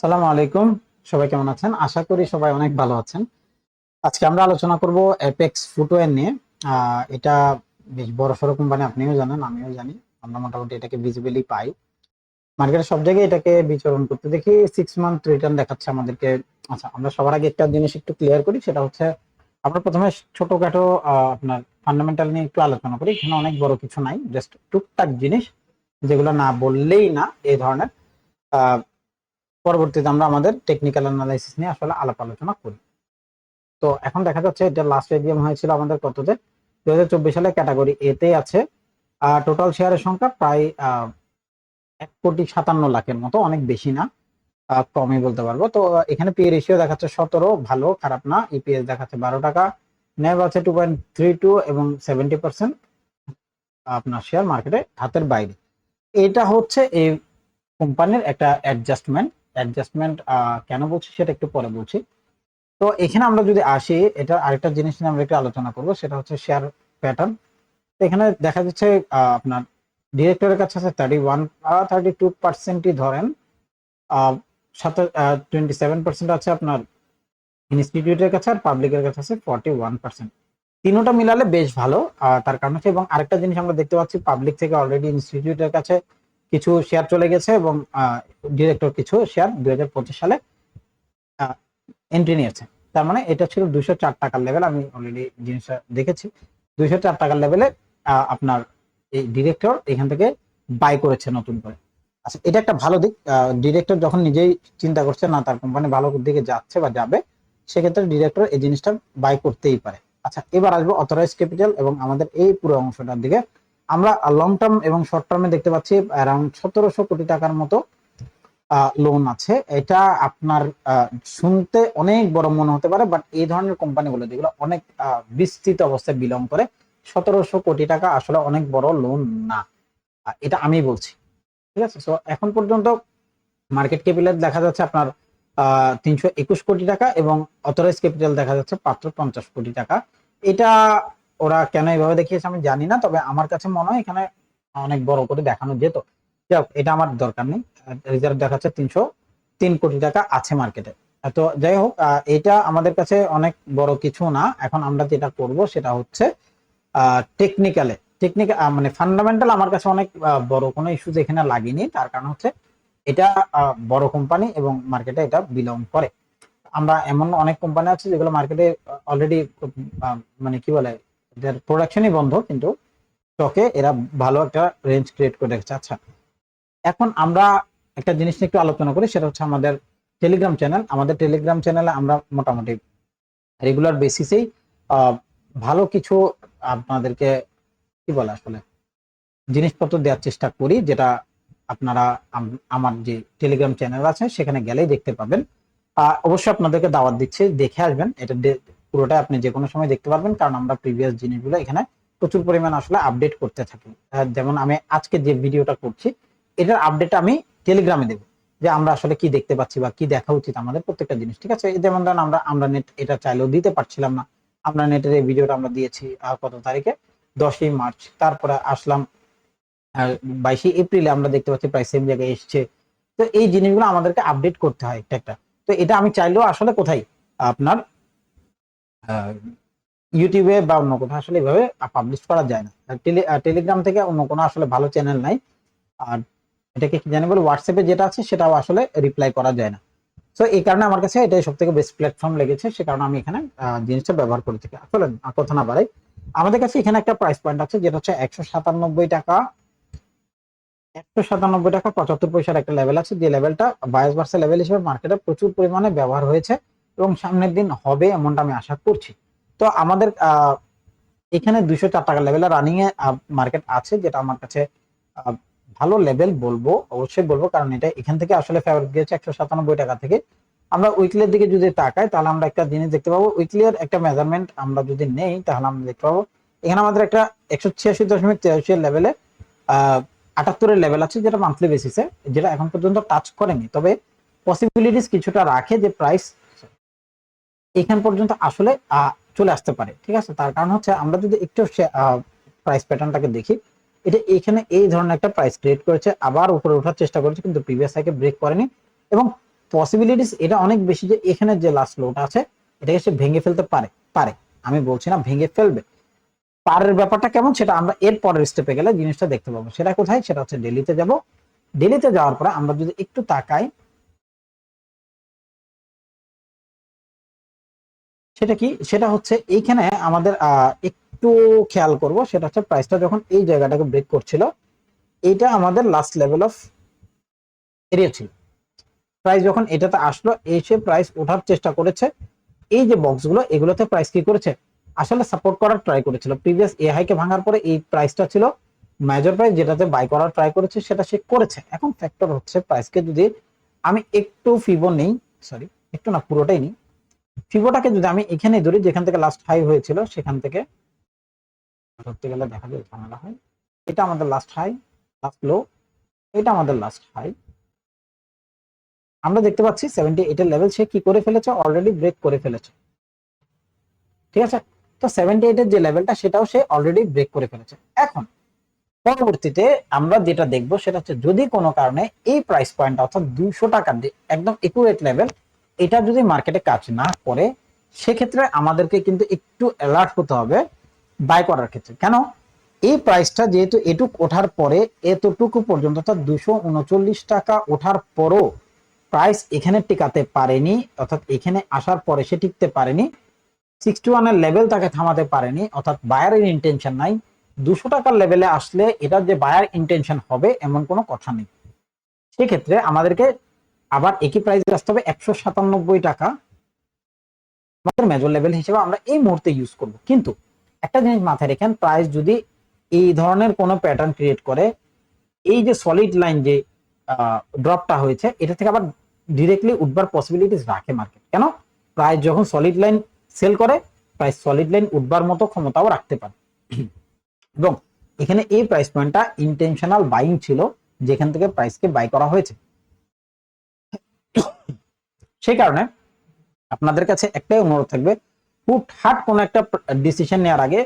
সালামু আলাইকুম। সবাই কেমন আছেন? আশা করি সবাই অনেক ভালো আছেন। আজকে আমরা আলোচনা করব অ্যাপেক্স ফুটওয়্যার নিয়ে। এটা বেশ বড় সড়ো কোম্পানি আপনিও জানেন, আমিও জানি। আমরা মোটামুটি এটাকে ভিজিবলি পাই। মার্কেটে সব জায়গায় এটাকে বিচরণ করতে দেখি। সিক্স মান্থ রিটার্ন দেখাচ্ছে আমাদেরকে। আচ্ছা আমরা সবার আগে একটা জিনিস একটু ক্লিয়ার করি, সেটা হচ্ছে আমরা প্রথমে ছোটখাটো আপনার ফান্ডামেন্টাল নিয়ে একটু আলোচনা করি। এখানে অনেক বড় কিছু নাই জাস্ট টুকটাক জিনিস, যেগুলো না বললেই না এই ধরনের। পরবর্তীতে আমরা আমাদের টেকনিক্যাল অ্যানালাইসিস নিয়ে আসলে আলাপ আলোচনা করি। তো এখন দেখা যাচ্ছে এটা লাস্ট এক্সাম হয়েছিল আমাদের কততে দু হাজার চব্বিশ সালে ক্যাটাগরি এতে আছে। টোটাল শেয়ারের সংখ্যা প্রায় এক কোটি সাতান্ন লাখের মতো, অনেক বেশি না। কমই বলতে পারব। তো এখানে পি রেশিও দেখাচ্ছে সতেরো, ভালো, খারাপ না। ইপিএস দেখাচ্ছে বারো টাকা। নেব আছে টু পয়েন্ট থ্রি টু এবং সেভেন্টি পার্সেন্ট আপনার শেয়ার মার্কেটে হাতের বাইরে। এটা হচ্ছে এই কোম্পানির একটা অ্যাডজাস্টমেন্ট অ্যাডজাস্টমেন্ট কেন বলছি সেটা একটু পরে বলছি। তো এখানে আমরা যদি আসি, এটা আরেকটা জিনিস নিয়ে আমরা একটু আলোচনা করব, সেটা হচ্ছে শেয়ার প্যাটার্ন এখানে দেখা যাচ্ছে আপনার ডিরেক্টরের কাছে আছে থার্টি ওয়ান থার্টি টু পার্সেন্টই ধরেন সাথে টোয়েন্টি সেভেন পার্সেন্ট আছে আপনার ইনস্টিটিউটের কাছে আর পাবলিকের কাছে আছে ফর্টি ওয়ান পার্সেন্ট তিনোটা মিলালে বেশ ভালো তার কারণ হচ্ছে এবং আরেকটা জিনিস আমরা দেখতে পাচ্ছি পাবলিক থেকে অলরেডি ইনস্টিটিউটের কাছে কিছু শেয়ার চলে গেছে এবং ডিরেক্টর কিছু শেয়ার দুই হাজার পঁচিশ সালে এন্ট্রি নিয়েছে। তার মানে এটা ছিল দুইশো চার টাকার লেভেল আমি অলরেডি জিনিসটা দেখেছি। দুইশো চার টাকার লেভেলে আপনার এই ডিরেক্টর এখান থেকে বাই করেছে নতুন করে। আচ্ছা এটা একটা ভালো দিক। ডিরেক্টর যখন নিজেই চিন্তা করছে, না, তার কোম্পানি ভালো দিকে যাচ্ছে বা যাবে, সেক্ষেত্রে ডিরেক্টর এই জিনিসটা বাই করতেই পারে। আচ্ছা এবার আসব অথরাইজ ক্যাপিটাল এবং আমাদের এই পুরো অংশটার দিকে। আমরা লং টার্ম এবং শর্ট টার্মে দেখতে পাচ্ছি অ্যারাউন্ড সতেরোশো কোটি টাকার মতো লোন আছে। এটা আপনার শুনতে অনেক বড় মনে হতে পারে বাট এই ধরনের কোম্পানিগুলো যেগুলো অনেক বিস্তৃত অবস্থায় বিলং করে, সতেরোশো কোটি টাকা আসলে অনেক বড় লোন না। এটা আমি বলছি। ঠিক আছে? সো এখন পর্যন্ত মার্কেট ক্যাপিটাল দেখা যাচ্ছে আপনার তিনশো একুশ কোটি টাকা এবং অথরাইজ ক্যাপিটাল দেখা যাচ্ছে মাত্র পঞ্চাশ কোটি টাকা। এটা ওরা কেন এইভাবে দেখিয়েছে আমি জানি না তবে আমার কাছে মনে হয় এখানে অনেক বড় করে দেখানো যেত। যাই হোক, এটা আমার দরকার নেই। রিজার্ভ দেখাচ্ছে তিনশো তিন কোটি টাকা আছে মার্কেটে তো যাই হোক এটা আমাদের কাছে অনেক বড় কিছু না। এখন আমরা যেটা করব সেটা হচ্ছে টেকনিক্যালে টেকনিক্যাল মানে ফান্ডামেন্টাল আমার কাছে অনেক বড় কোনো ইস্যুজ এখানে লাগেনি। তার কারণ হচ্ছে এটা বড় কোম্পানি এবং মার্কেটে এটা বিলং করে। আমরা এমন অনেক কোম্পানি আছে যেগুলো মার্কেটে অলরেডি মানে কি বলে এদের প্রোডাকশনই বন্ধ, কিন্তু স্টকে এরা ভালো একটা রেঞ্জ ক্রিয়েট করে রেখেছে। আচ্ছা এখন আমরা একটা জিনিস নিয়ে একটু আলোচনা করি, সেটা হচ্ছে আমাদের টেলিগ্রাম চ্যানেল আমাদের টেলিগ্রাম চ্যানেলে আমরা মোটামুটি রেগুলার বেসিসেই ভালো কিছু আপনাদেরকে কি বলে আসলে, জিনিসপত্র দেওয়ার চেষ্টা করি, যেটা আপনারা আমার যে টেলিগ্রাম চ্যানেল আছে, সেখানে গেলেই দেখতে পাবেন। অবশ্যই আপনাদেরকে দাওয়াত দিচ্ছি, দেখে আসবেন। এটা পুরোটা আপনি যে কোনো সময় দেখতে পারবেন, কারণ আমরা প্রিভিয়াস জিনিসগুলো এখানে প্রচুর পরিমাণ আসলে আপডেট করতে থাকি। যেমন আমি আজকে যে ভিডিওটা করছি, এটার আপডেট আমি টেলিগ্রামে দেবো, যে আমরা আসলে কি দেখতে পাচ্ছি বা কি দেখা উচিত আমাদের প্রত্যেকটা জিনিস, ঠিক আছে? যেমন ধরেন আমরা আমরা নেট এটা চাইলেও দিতে পারছিলাম না। আমরা নেটের এই ভিডিওটা আমরা দিয়েছি কত তারিখে? দশই মার্চ। তারপরে আসলাম বাইশে এপ্রিলে আমরা দেখতে পাচ্ছি প্রায় সেম জায়গায় এসছে। তো এই জিনিসগুলো আমাদেরকে আপডেট করতে হয় একটা একটা। তো এটা আমি চাইলেও আসলে কোথায়? আপনার ইউটিউবে বা অন্য কোথাও আসলে এভাবে পাবলিশ করা যায় না। টেলি- টেলিগ্রাম থেকে অন্য কোনো আসলে ভালো চ্যানেল নাই। আর এটাকে কি জানি বলে হোয়াটসঅ্যাপে যেটা আছে সেটাও আসলে রিপ্লাই করা যায় না। তো এই কারণে আমার কাছে এটাই সব থেকে বেস্ট প্ল্যাটফর্ম লেগেছে। সে কারণে আমি এখানে জিনিসটা ব্যবহার করে থাকি। আসলে কথা না বাড়াই। আমাদের কাছে এখানে একটা প্রাইস পয়েন্ট আছে, যেটা হচ্ছে একশো সাতানব্বই টাকা। একশো সাতানব্বই টাকা পঁচাত্তর পয়সার একটা লেভেল আছে। যে লেভেলটা বায়াস বার্সা লেভেল হিসেবে মার্কেটে প্রচুর পরিমাণে ব্যবহার হয়েছে। এবং সামনের দিন হবে এমনটা আমি আশা করছি। তো আমাদের এখানে দুইশো চার টাকা লেভেলে রানিং এ মার্কেট আছে, যেটা আমার কাছে ভালো লেভেল বলব, অবশ্যই বলব, কারণ এটা এখান থেকে আসলে ফেভারিট গিয়েছে একশো সাতানব্বই টাকা থেকে। আমরা উইকলির দিকে যদি তাকাই, তাহলে আমরা একটা জিনিস দেখতে পাবো উইকলির একটা মেজারমেন্ট আমরা যদি নেই, তাহলে আমরা দেখতে পাবো, এখানে আমাদের একটা একশো ছিয়াশি দশমিক তিরাশি লেভেলে আহ আটাত্তরের লেভেল আছে, যেটা মান্থলি বেসিসে যেটা এখন পর্যন্ত টাচ করেনি। তবে পসিবিলিটিস কিছুটা রাখে যে প্রাইস এখান পর্যন্ত আসলে চলে আসতে পারে, ঠিক আছে? তার কারণ হচ্ছে আমরা যদি একটু প্রাইস প্যাটার্নটাকে দেখি, এটা এখানে এই ধরনের একটা প্রাইস ক্রিয়েট করেছে, আবার উপরে ওঠার চেষ্টা করেছে, কিন্তু প্রিভিয়াস হাইকে ব্রেক করেনি। এবং পসিবিলিটিস এটা অনেক বেশি যে এখানে যে লাস্ট লোটা আছে, এটাকে সে ভেঙে ফেলতে পারে পারে। আমি বলছি না ভেঙে ফেলবে। পারের ব্যাপারটা কেমন সেটা আমরা এর পরের স্টেপে গেলে জিনিসটা দেখতে পাবো। সেটা কোথায়? সেটা হচ্ছে ডেলিতে যাব। ডেলিতে যাওয়ার পরে আমরা যদি একটু তাকাই সেটা কি? সেটা হচ্ছে এইখানে আমাদের একটু খেয়াল করব, সেটা হচ্ছে প্রাইসটা যখন এই জায়গাটাকে ব্রেক করছিল, এইটা আমাদের লাস্ট লেভেল অফ এরিয়া ছিল। প্রাইস যখন এটাতে আসলো, এসে প্রাইস ওঠার চেষ্টা করেছে। এই যে বক্সগুলো এগুলোতে প্রাইস কি করেছে? আসলে সাপোর্ট করার ট্রাই করেছিল। প্রিভিয়াস এ হাইকে ভাঙার পরে এই প্রাইসটা ছিল মেজর প্রাইস যেটাতে বাই করার ট্রাই করেছে, সেটা সে করেছে। এখন ফ্যাক্টর হচ্ছে প্রাইসকে যদি আমি একটু ফিবো নেই সরি একটু না, পুরোটাই নিই ফিবোটাকে যদি আমি এখানে ধরি, যেখান থেকে লাস্ট হাই হয়েছিল, সেখান থেকে ধরতে গেলে দেখা যায় ঝামেলা হয়। এটা আমাদের লাস্ট হাই লাস্ট লো এটা আমাদের লাস্ট হাই আমরা দেখতে পাচ্ছি সেভেন্টি এইটের লেভেল সে কি করে ফেলেছে? অলরেডি ব্রেক করে ফেলেছে। ঠিক আছে? তো সেভেন্টি এইটের যে লেভেলটা সেটাও সে অলরেডি ব্রেক করে ফেলেছে। এখন, পরবর্তীতে আমরা যেটা দেখব, সেটা হচ্ছে যদি কোনো কারণে এই প্রাইস পয়েন্ট অর্থাৎ দুইশো টাকার একদম একুরেট লেভেল এটা যদি মার্কেটে কাজ না করে, সেক্ষেত্রে আমাদেরকে কিন্তু একটু অ্যালার্ট হতে হবে বাই করার ক্ষেত্রে। কেন? এই প্রাইসটা যেহেতু এটুক ওঠার পরে, এতটুকু পর্যন্ত অর্থাৎ দুশো উনচল্লিশ টাকা ওঠার পরও প্রাইস এখানে টিকাতে পারেনি, অর্থাৎ এখানে আসার পরে সে টিকতে পারেনি। সিক্সটি ওয়ানের লেভেল তাকে থামাতে পারেনি, অর্থাৎ বায়ারের ইন্টেনশন নাই। দুশো টাকার লেভেলে আসলে এটা যে বায়ার ইন্টেনশন হবে, এমন কোনো কথা নেই। সেক্ষেত্রে আমাদেরকে আবার একই প্রাইসে আসতে হবে একশো সাতানব্বই টাকা। আমাদের মেজর লেভেল হিসেবে আমরা এই মুহূর্তে ইউজ করব। কিন্তু একটা জিনিস মাথায় রেখেন প্রাইস যদি এই ধরনের কোনো প্যাটার্ন ক্রিয়েট করে, এই যে সলিড লাইন যে ড্রপটা হয়েছে, এটা থেকে আবার ডিরেক্টলি উঠবার পসিবিলিটিস রাখে মার্কেট কেন? প্রাইস যখন সলিড লাইন সেল করে প্রাইস সলিড লাইন উঠবার মতো ক্ষমতাও রাখতে পারে। এবং এখানে এই প্রাইস পয়েন্টটা ইন্টেনশনাল বাইং ছিল, যেখান থেকে প্রাইসকে বাই করা হয়েছে। সেই কারণে আপনাদের কাছে একটাই অনুরোধ থাকবে, হুট হাট কোনো একটা ডিসিশন নেওয়ার আগে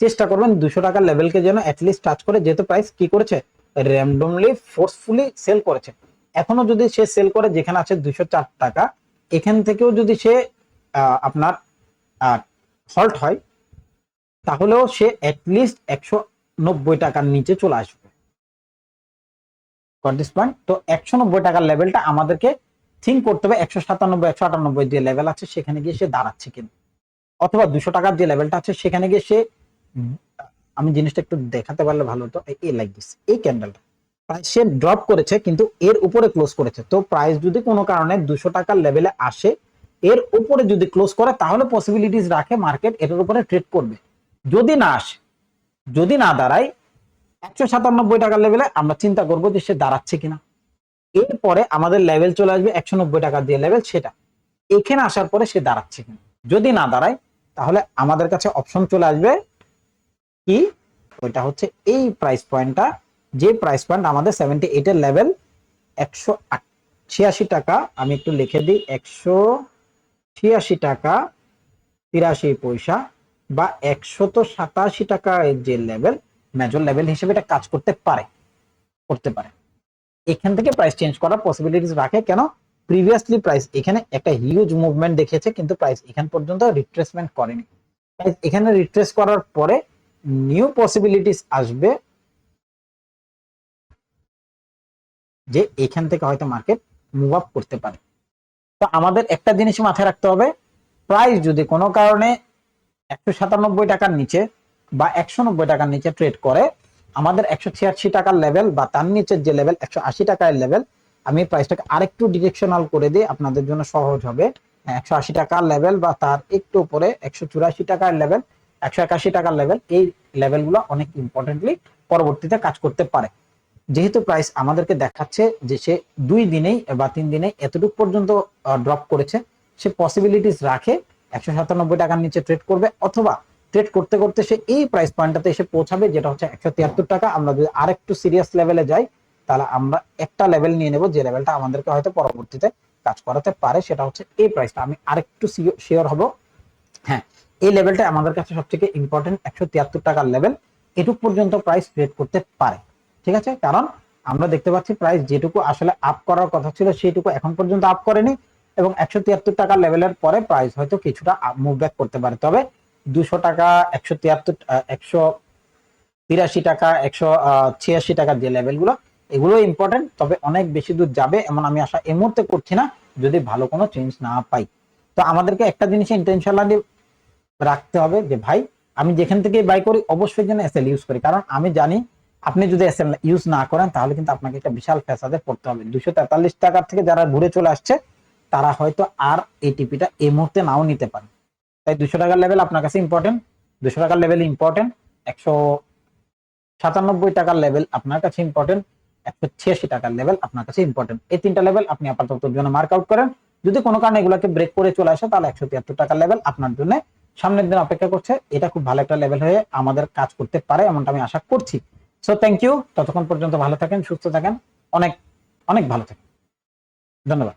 চেষ্টা করবেন দুশো টাকার লেভেলকে যেন অ্যাটলিস্ট টাচ করে, যেহেতু প্রাইস কি করেছে? র্যান্ডমলি ফোর্সফুলি সেল করেছে। এখনও যদি সে সেল করে, যেখানে আছে দুশো চার টাকা, এখান থেকেও যদি সে আপনার হল্ট হয়, তাহলেও সে অ্যাটলিস্ট একশো নব্বই টাকার নিচে চলে আসবে। দিস পয়েন্ট তো একশো নব্বই টাকার লেভেলটা আমাদেরকে থিঙ্ক করতে হবে একশো সাতানব্বই, একশো আটানব্বই যে লেভেল আছে, সেখানে গিয়ে সে দাঁড়াচ্ছে কিনা? অথবা দুশো টাকার যে লেভেলটা আছে, সেখানে গিয়ে সে আমি জিনিসটা একটু দেখাতে পারলে ভালো হতো, এই লাইক এই ক্যান্ডেলটা প্রাইস সে ড্রপ করেছে, কিন্তু এর উপরে ক্লোজ করেছে। তো প্রাইস যদি কোনো কারণে দুশো টাকার লেভেলে আসে, এর উপরে যদি ক্লোজ করে, তাহলে পসিবিলিটিস রাখে মার্কেট এটার উপরে ট্রেড করবে। যদি না আসে, যদি না দাঁড়ায়, একশো সাতানব্বই টাকার লেভেলে আমরা চিন্তা করব যে সে দাঁড়াচ্ছে কিনা। এরপরে আমাদের লেভেল চলে আসবে একশো নব্বই টাকা দিয়ে লেভেল সেটা। এখানে আসার পরে সে দাঁড়াচ্ছে যদি না দাঁড়ায়, তাহলে আমাদের কাছে অপশন চলে আসবে কি? ওইটা হচ্ছে এই প্রাইস পয়েন্টটা যে প্রাইস পয়েন্ট আমাদের সেভেন্টি এইটের লেভেল একশো ছিয়াশি টাকা, আমি একটু লিখে দিই, একশো ছিয়াশি টাকা, তিরাশি পয়সা বা একশত সাতাশি টাকা যে লেভেল মেজর লেভেল হিসেবে এটা কাজ করতে পারে করতে পারে। এখান থেকে প্রাইস চেঞ্জ করার পসিবিলিটিস রাখে। কেন? প্রিভিয়াসলি প্রাইস এখানে একটা হিউজ মুভমেন্ট দেখেছে কিন্তু প্রাইস এখান পর্যন্ত রিট্রেসমেন্ট করেনি। প্রাইস এখানে রিট্রেস করার পরে নিউ পসিবিলিটিস আসবে যে এখান থেকে হয়তো মার্কেট মুভ আপ করতে পারে। তো আমাদের একটা জিনিস মাথায় রাখতে হবে প্রাইস যদি কোনো কারণে একশো সাতানব্বই টাকার নিচে বা একশো নব্বই টাকার নিচে ট্রেড করে আমাদের একশো ছিয়াশি টাকার লেভেল বা তার নিচের যে লেভেল একশো আশি টাকার লেভেল আমি প্রাইসটাকে আরেকটু ডিরেকশনাল করে দিই, আপনাদের জন্য সহজ হবে। একশো আশি টাকার লেভেল বা তার একটু উপরে একশো চুরাশি টাকার লেভেল একশো একাশি টাকার লেভেল এই লেভেলগুলো অনেক ইম্পর্টেন্টলি পরবর্তীতে কাজ করতে পারে। যেহেতু প্রাইস আমাদেরকে দেখাচ্ছে যে সে দুই দিনেই বা তিন দিনে এতটুকু পর্যন্ত ড্রপ করেছে, সে পসিবিলিটিস রাখে একশো সাতানব্বই টাকার নিচে ট্রেড করবে অথবা ট্রেড করতে করতে সে এই প্রাইস পয়েন্টটাতে এসে পৌঁছাবে, যেটা হচ্ছে একশো তিয়াত্তর টাকা। আমরা যদি আরেকটু সিরিয়াস লেভেলে যাই, তাহলে আমরা একটা লেভেল নিয়ে নেব, যে লেভেলটা আমাদেরকে হয়তো পরবর্তীতে কাজ করাতে পারে, সেটা হচ্ছে এই প্রাইসটা আমি আরেকটু শিওর হব। হ্যাঁ এই লেভেলটা আমাদের কাছে সবথেকে ইম্পর্টেন্ট একশো তিয়াত্তর টাকার লেভেল এটুক পর্যন্ত প্রাইস ট্রেড করতে পারে। ঠিক আছে? কারণ আমরা দেখতে পাচ্ছি প্রাইস যেটুকু আসলে আপ করার কথা ছিল, সেইটুকু এখন পর্যন্ত আপ করেনি। এবং একশো তিয়াত্তর টাকার লেভেলের পরে প্রাইস হয়তো কিছুটা মুভ ব্যাক করতে পারে। তবে দুশো টাকা, একশো তিয়াত্তর একশো তিরাশি টাকা, একশো ছিয়াশি টাকার যে লেভেলগুলো এগুলো ইম্পর্টেন্ট তবে অনেক বেশি দূর যাবে এমন আমি আশা এই মুহূর্তে করছি না, যদি ভালো কোনো চেঞ্জ না পাই। তো আমাদেরকে একটা জিনিস ইন্টেনশনালি রাখতে হবে যে, ভাই, আমি যেখান থেকে বাই করি, অবশ্যই যেন এসএল ইউজ করি। কারণ আমি জানি, আপনি যদি এসএল ইউজ না করেন, তাহলে কিন্তু আপনাকে একটা বিশাল ফ্যাসাদে পড়তে হবে। দুশো তেতাল্লিশ টাকার থেকে যারা ঘুরে চলে আসছে, তারা হয়তো আর এই টিপিটা এই মুহূর্তে নাও নিতে পারে। তাই দুশো টাকার লেভেল আপনার কাছে ইম্পর্টেন্ট দুশো টাকার লেভেল ইম্পর্টেন্ট একশো সাতানব্বই টাকার লেভেল আপনার কাছে ইম্পর্টেন্ট একশো ছিয়াশি টাকার লেভেল আপনার কাছে ইম্পর্টেন্ট এই তিনটা লেভেল আপনি আপাতত জন্য মার্ক আউট করেন। যদি কোনো কারণে এগুলোকে ব্রেক করে চলে আসে, তাহলে একশো তিয়াত্তর টাকার লেভেল আপনার জন্য সামনের দিন অপেক্ষা করছে। এটা খুব ভালো একটা লেভেল হয়ে আমাদের কাজ করতে পারে এমনটা আমি আশা করছি। সো থ্যাংক ইউ ততক্ষণ পর্যন্ত ভালো থাকেন, সুস্থ থাকেন। অনেক অনেক ভালো থাকেন। ধন্যবাদ।